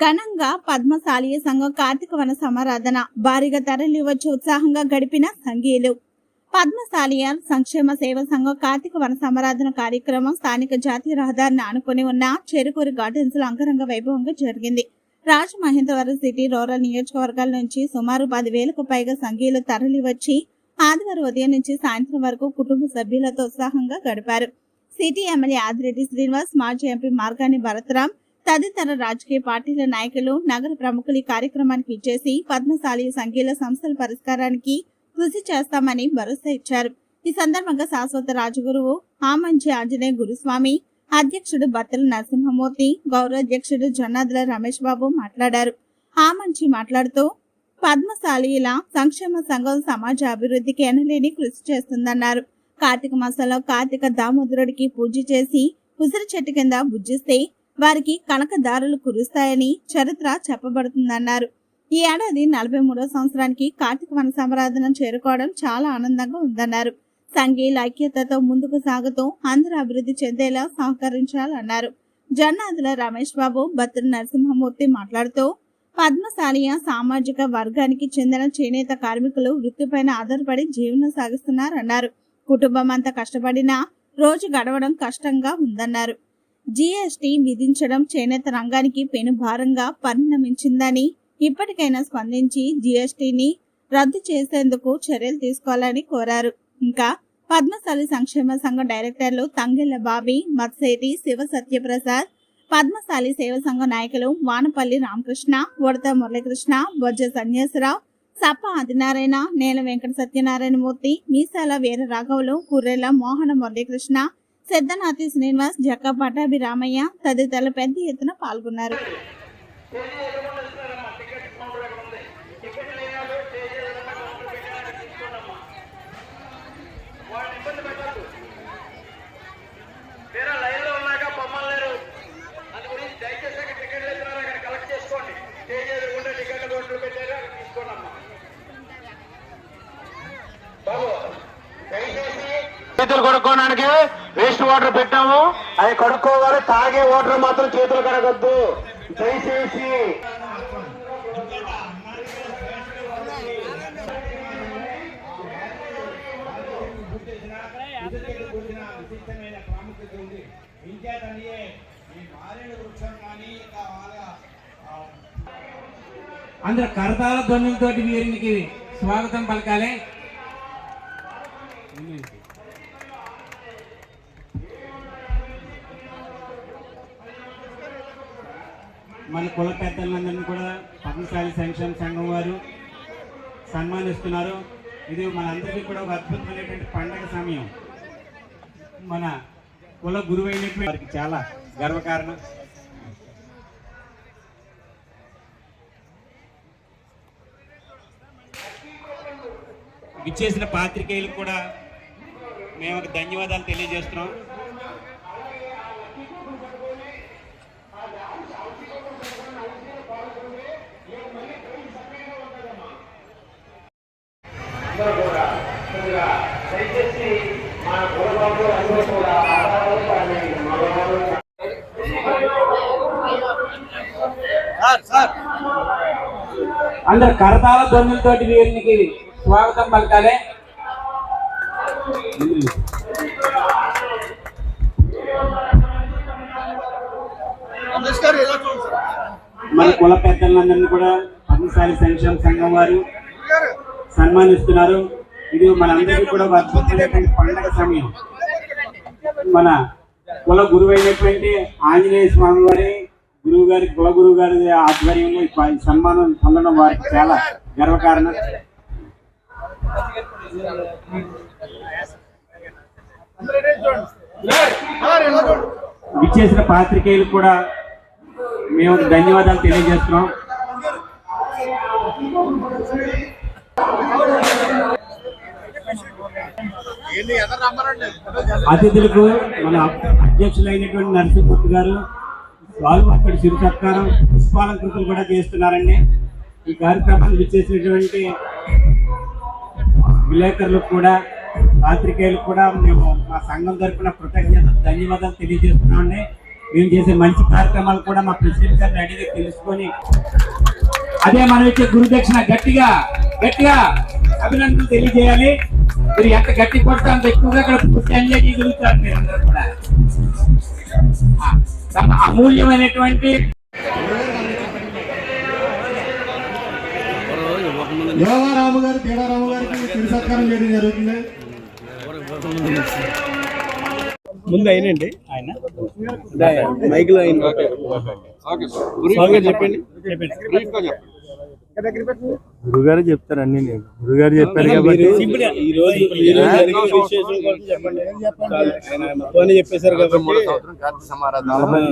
ఘనంగా పద్మశాలీయ సంఘం కార్తీక వన సమారాధన భారీగా తరలివచ్చి ఉత్సాహంగా గడిపిన సంఘీయులు పద్మశాలియ సంక్షేమ సేవ సంఘం కార్తీక వన సమారాధన కార్యక్రమం స్థానిక జాతీయ రహదారిని ఆనుకుని ఉన్న చెరుకూరు గార్డెన్స్లో అంగరంగ వైభవంగా జరిగింది. రాజమహేంద్రవరం సిటీ రూరల్ నియోజకవర్గాల నుంచి సుమారు పదివేలకు పైగా సంఘీయులు తరలివచ్చి ఆదివారం ఉదయం నుంచి సాయంత్రం వరకు కుటుంబ సభ్యులతో ఉత్సాహంగా గడిపారు. సిటీ ఎమ్మెల్యే ఆదిరెడ్డి శ్రీనివాస్ మాజీ ఎంపీ మార్గాని భరతరాం తదితర రాజకీయ పార్టీల నాయకులు నగర ప్రముఖులు ఈ కార్యక్రమానికి ఇచ్చేసి పద్మశాలి సంఘీయుల సంస్థల పరిష్కారానికి కృషి చేస్తామని భరోసా ఇచ్చారు. ఈ సందర్భంగా శాశ్వత రాజగురువు ఆమంచి ఆంజనేయ గురుస్వామి అధ్యక్షుడు బత్తల నరసింహమూర్తి గౌరవాధ్యక్షుడు జొన్నాదుల రమేష్ బాబు మాట్లాడారు. ఆమంచి మాట్లాడుతూ పద్మశాలీల సంక్షేమ సంఘం సమాజ అభివృద్ధికి ఎనలేని కృషి చేస్తుందన్నారు. కార్తీక మాసంలో కార్తీక దామోదరుడికి పూజ చేసి ఉసిరి చెట్టు కింద బుజ్జిస్తే వారికి కనకదారులు కురుస్తాయని చరిత్ర చెప్పబడుతుందన్నారు. ఈ ఏడాది నలభై మూడో సంవత్సరానికి కార్తీక వన సంరాధన చేరుకోవడం చాలా ఆనందంగా ఉందన్నారు. సంఘీయుల ఐక్యతతో ముందుకు సాగుతూ అందరూ అభివృద్ధి చెందేలా సహకరించాలన్నారు. జన్నాదుల రమేష్ బాబు భద్ర నరసింహమూర్తి మాట్లాడుతూ పద్మశాలియ సామాజిక వర్గానికి చెందిన చేనేత కార్మికులు వృత్తిపైన ఆధారపడి జీవనం సాగిస్తున్నారన్నారు. కుటుంబం అంతా కష్టపడినా రోజు గడవడం కష్టంగా ఉందన్నారు. జీఎస్టీ విధించడం చేనేత రంగానికి పెను భారంగా పరిణమించిందని ఇప్పటికైనా స్పందించి జీఎస్టీని రద్దు చేసేందుకు చర్యలు తీసుకోవాలని కోరారు. ఇంకా పద్మశాలి సంక్షేమ సంఘం డైరెక్టర్లు తంగెళ్ళ బాబి మత్సేటి శివ సత్యప్రసాద్ పద్మశాలి సేవ సంఘం నాయకులు వానపల్లి రామకృష్ణ ఉడత మురళీకృష్ణ బొజ్జ సన్యాసరావు సప్ప ఆదినారాయణ నేల వెంకట సత్యనారాయణమూర్తి మీసాల వీర రాఘవులు కుర్రెల మోహన మురళీకృష్ణ సిద్ధనాథి శ్రీనివాస్ జక్క పటాభి రామయ్య తదితరులు పెద్ద ఎత్తున పాల్గొన్నారు. లైన్లో వేస్ట్ వాటర్ పెట్టాము. అవి కడుక్కోవాలి. తాగే వాటర్ మాత్రం చేతులు కడగద్దు. దయచేసి. కూడిన విశిష్టమైన ప్రాముఖ్యత ఉంది ఇంకేతనియే ఈ మారేడు వృక్షం కానీ ఇంకా వాళ్ళ ఆ, అందరు కరతాల ధ్వనులతోటి వీరికి స్వాగతం పలకాలి. కుల పెద్దలందరినీ కూడా పద్మశాలి సంక్షేమ సంఘం వారు సన్మానిస్తున్నారు. ఇది మనందరికీ కూడా ఒక అద్భుతమైనటువంటి పండగ సమయం. మన కుల గురువైనటువంటి వారికి చాలా గర్వకారణం. విచ్చేసిన పాత్రికేయులకు కూడా మేము ఒక ధన్యవాదాలు తెలియజేస్తున్నాం. అందరూ కూడా కొద్దిగా దయచేసి మన కులబాబు అందరూ కూడా ఆడవాళ్ళు కానీ మగవాళ్ళు అందరు కరతాల ధ్వనులతోటి వీరికి స్వాగతం పలకాలి. మన కుల పెద్దలందరినీ కూడా పద్మశాలి సంక్షేమ సంఘం వారు సన్మానిస్తున్నారు. ఇది మనందరికీ కూడా ఒక అద్భుతమైనటువంటి పండగ సమయం. మన కుల గురువైనటువంటి ఆంజనేయ స్వామి వారి గురువు గారి కుల గురువు గారి ఆధ్వర్యంలో ఈ సన్మానం పొందడం వారికి చాలా గర్వకారణం. విచ్చేసిన పాత్రికేయులు కూడా మేము ధన్యవాదాలు తెలియజేస్తున్నాం. అతిథులకు మన అధ్యక్షులైనటువంటి నరసింహమూర్తి గారు వాళ్ళు అక్కడ చిరు సత్కారం పుష్పాలంకృతులు కూడా చేస్తున్నారండి. ఈ కార్యక్రమాన్ని విచ్చేసినటువంటి విలేకరులకు కూడా పాత్రికేయులకు కూడా మేము మా సంఘం తరఫున కృతజ్ఞత ధన్యవాదాలు తెలియజేస్తున్నామండి. మేము చేసే మంచి కార్యక్రమాలు కూడా మా ప్రెసిడెంట్ గారిని అడిగి తెలుసుకొని అదే మనం ఇచ్చే గురుదక్షిణ గట్టిగా గట్టిగా అభినందనలు తెలియజేయాలి. మీరు ఎంత గట్టి కొడితే అంత ఎక్కువగా పూర్తి ఎంజాయ్ చేయగలుగుతారు మీరు అందరూ కూడా. ఆ, తమ అమూల్యమైనటువంటి యోగారాము గారు తేడారాము గారికి తిరు సత్కారం చేయడం జరుగుతుంది. ముందు అయినండి ఆయన. మైక్లో అయిన చెప్పండి. గురుగారు చెప్తారు అన్ని నేను. గురుగారు చెప్పారు కాబట్టి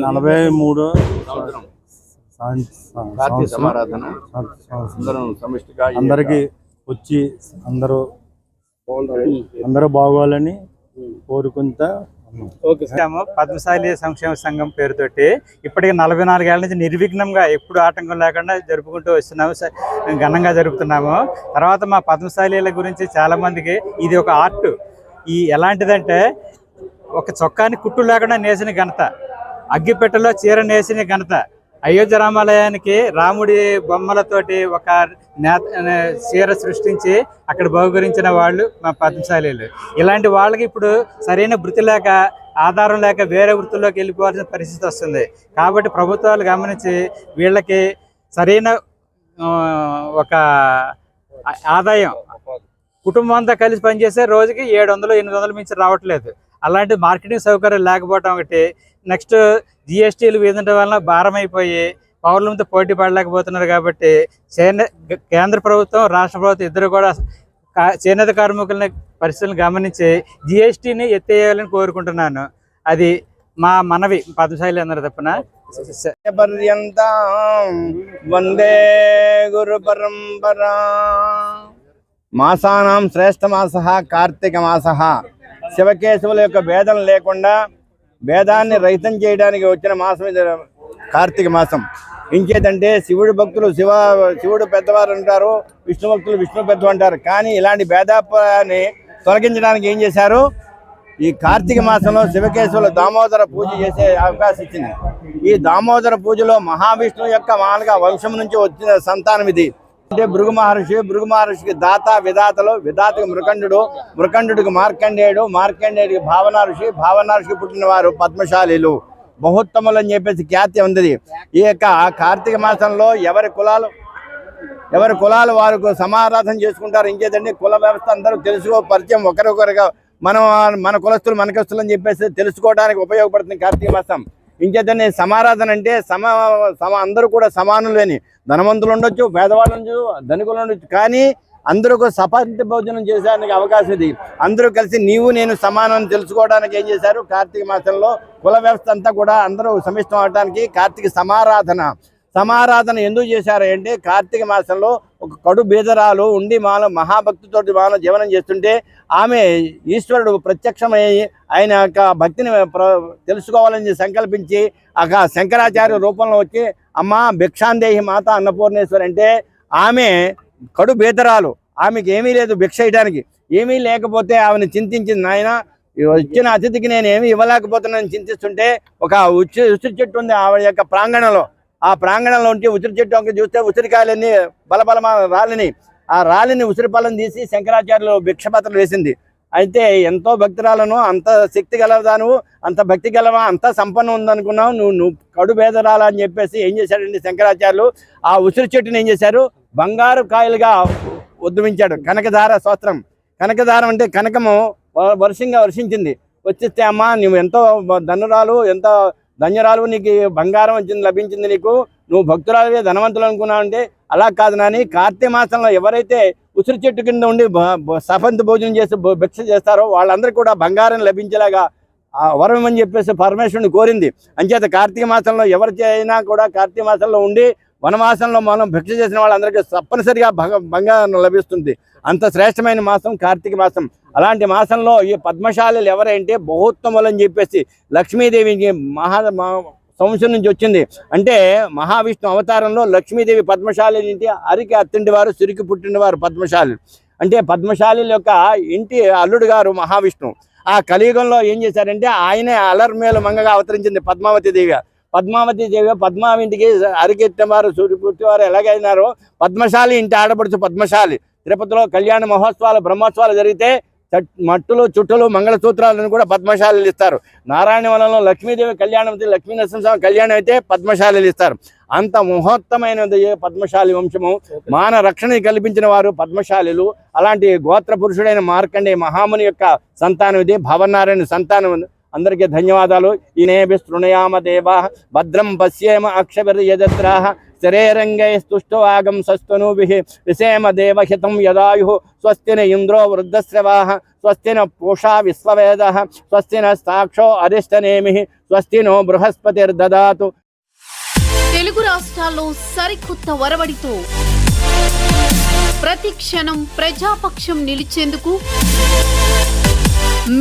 నలభై మూడు కార్తీక సమారాధన. అందరం సమిష్టిగా ఈ అందరికి వచ్చి అందరూ అందరూ బాగోవాలని కోరుకుంటా ఓకే పద్మశాలి సంక్షేమ సంఘం పేరుతోటి ఇప్పటికి నలభై నాలుగేళ్ళ నుంచి నిర్విఘ్నంగా ఎప్పుడు ఆటంకం లేకుండా జరుపుకుంటూ వస్తున్నాము ఘనంగా జరుపుతున్నాము. తర్వాత మా పద్మశాలీల గురించి చాలా మందికి ఇది ఒక ఆర్ట్. ఈ ఎలాంటిదంటే ఒక చొక్కాని కుట్టు లేకుండా నేసిన ఘనత అగ్గిపెట్టెలో చీర నేసిన ఘనత అయోధ్య రామాలయానికి రాముడి బొమ్మలతోటి ఒక నే- చీర సృష్టించి అక్కడ బహుకరించిన వాళ్ళు మా పద్మశాలీలు. ఇలాంటి వాళ్ళకి ఇప్పుడు సరైన వృత్తి లేక ఆధారం లేక వేరే వృత్తుల్లోకి వెళ్ళిపోవాల్సిన పరిస్థితి వస్తుంది. కాబట్టి ప్రభుత్వాలు గమనించి వీళ్ళకి సరైన ఒక ఆదాయం. కుటుంబం అంతా కలిసి పనిచేస్తే రోజుకి ఏడు వందలు ఎనిమిది వందలు మించి రావట్లేదు. అలాంటి మార్కెటింగ్ సౌకర్యం లేకపోవడం ఒకటి నెక్స్ట్ జిఎస్టీలు వేయడం వలన భారమైపోయి అయిపోయి పౌరులతో పోటీ పడలేకపోతున్నారు కాబట్టి చేనే కేంద్ర ప్రభుత్వం రాష్ట్ర ప్రభుత్వం ఇద్దరు కూడా చేనేత కార్మికులని పరిస్థితులను గమనించి జిఎస్టీని ఎత్తేయాలని కోరుకుంటున్నాను. అది మా మనవి పద్మశాలి అందరు తప్పున. వందే గురు పరంపరా. మాసానం శ్రేష్ఠ మాస కార్తీక మాస శివకేశవుల యొక్క భేదం లేకుండా భేదాన్ని రహితం చేయడానికి వచ్చిన మాసం ఇది కార్తీక మాసం. ఇంకేదంటే శివుడు భక్తులు శివ శివుడు పెద్దవారు అంటారు విష్ణు భక్తులు విష్ణు పెద్ద అంటారు. కానీ ఇలాంటి భేదాపాన్ని తొలగించడానికి ఏం చేశారు? ఈ కార్తీక మాసంలో శివకేశవులు దామోదర పూజ చేసే అవకాశం ఇచ్చింది. ఈ దామోదర పూజలో మహావిష్ణువు యొక్క మానగా వంశం నుంచి వచ్చిన సంతానం ఇది. అంటే భృగు మహర్షి భృగు మహర్షికి దాత విధాతలు విధాతకి మృకండు మృకండుడికి మార్కండేయుడు మార్కండేయుడికి భావన ఋషి భావన ఋషికి పుట్టిన వారు పద్మశాలీలు. బహుత్తములు అని చెప్పేసి ఖ్యాతి ఉంది ఈ యొక్క కార్తీక మాసంలో ఎవరి కులాలు ఎవరి కులాలు వారు సమారాధన చేసుకుంటారు ఇంకేదండి? కుల వ్యవస్థ అందరూ తెలుసుకో పరిచయం ఒకరికొకరుగా మనం మన కులస్తులు మనకస్తులు అని చెప్పేసి తెలుసుకోవడానికి ఉపయోగపడుతుంది కార్తీక మాసం. ఇంకేదండి సమారాధన అంటే సమ సమ అందరూ కూడా సమానులేని ధనవంతులు ఉండొచ్చు పేదవాళ్ళు ఉండొచ్చు ధనికులు ఉండొచ్చు. కానీ అందరూ సపాతి భోజనం చేసేందుకు అవకాశం ఇది. అందరూ కలిసి నీవు నేను సమానం తెలుసుకోవడానికి ఏం చేశారు? కార్తీక మాసంలో కుల వ్యవస్థ అంతా కూడా అందరూ సమిష్టం అవడానికి కార్తీక సమారాధన. సమారాధన ఎందుకు చేశారు అంటే కార్తీక మాసంలో ఒక కడు బీదరాలు ఉండి మాలో మహాభక్తితోటి మాలో జీవనం చేస్తుంటే ఆమె ఈశ్వరుడు ప్రత్యక్షమై ఆయన యొక్క భక్తిని ప్ర- తెలుసుకోవాలని సంకల్పించి ఆ శంకరాచార్య రూపంలో వచ్చి అమ్మ భిక్షాందేహి మాత అన్నపూర్ణేశ్వరి అంటే ఆమె కడు బీదరాలు. ఆమెకి ఏమీ లేదు భిక్ష వేయడానికి ఏమీ లేకపోతే ఆమెను చింతించింది నాయన వచ్చిన అతిథికి నేను ఏమి ఇవ్వలేకపోతున్నాను చింతిస్తుంటే ఒక ఉచ్చి ఉసిరి చెట్టు ఉంది ఆవిడ యొక్క ప్రాంగణంలో. ఆ ప్రాంగణంలో ఉంటే ఉసిరి చెట్టు వంక చూస్తే ఉసిరికాయలన్నీ బలబలమ రాలిని. ఆ రాలిని ఉసిరి పళ్ళం తీసి శంకరాచార్యులు భిక్షపత్రం వేసింది. అయితే ఎంతో భక్తురాలను అంత శక్తి గలదాను అంత భక్తి గలవా అంత సంపన్నం ఉందనుకున్నావు నువ్వు నువ్వు కడు భేదరాల అని చెప్పేసి ఏం చేశాడండి శంకరాచార్యులు? ఆ ఉసిరి చెట్టుని ఏం చేశారు? బంగారు కాయలుగా ఉద్యమించాడు కనకధార స్తోత్రం కనకధారం అంటే కనకము వ- వర్షంగా వర్షించింది. వచ్చిస్తే అమ్మా నువ్వు ఎంతో ధనురాలు ఎంతో ధన్యరాలు నీకు బంగారం వచ్చింది లభించింది నీకు. నువ్వు భక్తురాలువే ధనవంతులు అనుకున్నావు అంటే అలా కాదు నాని. కార్తీక మాసంలో ఎవరైతే ఉసిరి చెట్టు కింద ఉండి భ- భోజనం చేసి భిక్ష చేస్తారో వాళ్ళందరికీ కూడా బంగారం లభించేలాగా వరం అని చెప్పేసి పరమేశ్వరుని కోరింది. అంచేత కార్తీక మాసంలో ఎవరు కూడా కార్తీక మాసంలో ఉండి వనమాసంలో మనం భిక్ష చేసిన వాళ్ళందరికీ తప్పనిసరిగా బంగారం లభిస్తుంది. అంత శ్రేష్టమైన మాసం కార్తీక మాసం. అలాంటి మాసంలో ఈ పద్మశాలలు ఎవరంటే బహుత్తములు అని చెప్పేసి లక్ష్మీదేవికి మహా సంవత్సరం నుంచి వచ్చింది. అంటే మహావిష్ణు అవతారంలో లక్ష్మీదేవి పద్మశాలి ఇంటి అరికి అత్తింటి వారు సిరికి పుట్టిన వారు పద్మశాలి. అంటే పద్మశాలి యొక్క ఇంటి అల్లుడు గారు మహావిష్ణువు ఆ కలియుగంలో ఏం చేశారంటే ఆయనే అలర్మేలు మంగగా అవతరించింది పద్మావతి దేవి. పద్మావతి దేవి పద్మావి ఇంటికి అరికెత్తేవారు సూర్యపుట్టివారు ఎలాగైనారో పద్మశాలి ఇంటి ఆడపడుచు పద్మశాలి. తిరుపతిలో కళ్యాణ మహోత్సవాలు బ్రహ్మోత్సవాలు జరిగితే మట్టులు చుట్టలు మంగళసూత్రాలను కూడా పద్మశాలీలు ఇస్తారు. నారాయణవనంలో లక్ష్మీదేవి కళ్యాణం అయితే లక్ష్మీ నరసింహస్వామి కళ్యాణం అయితే పద్మశాలీలు ఇస్తారు. అంత మహోత్తమైనది పద్మశాలి వంశము? మాన రక్షణ కల్పించిన వారు పద్మశాలిలు. అలాంటి గోత్ర పురుషుడైన మార్కండే మహాముని యొక్క సంతానం ఇది. భవనారాయణ సంతానం. అందరికీ ధన్యవాదాలు. ఈనేభి శృణయామ దేవా భద్రం పశ్యేమ అక్షభిర్యజత్రా శరీరంగైస్తుష్టవాగం సస్తనూభి విషేమ దేవహితం యదాయు స్వస్తి ఇంద్రో వృద్ధశ్రవా స్వస్తిన పూషా విశ్వవేద స్వస్తిన సాక్షో అరిష్టనేమి స్వస్తినో బృహస్పతిర్దదాతు తెలుగు రాష్ట్రాల్లో సరికొత్త వరవడితో ప్రతి క్షణం ప్రజాపక్షం నిలిచేందుకు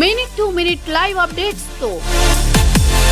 మినిట్ టు మినిట్ లైవ్ అప్డేట్స్తో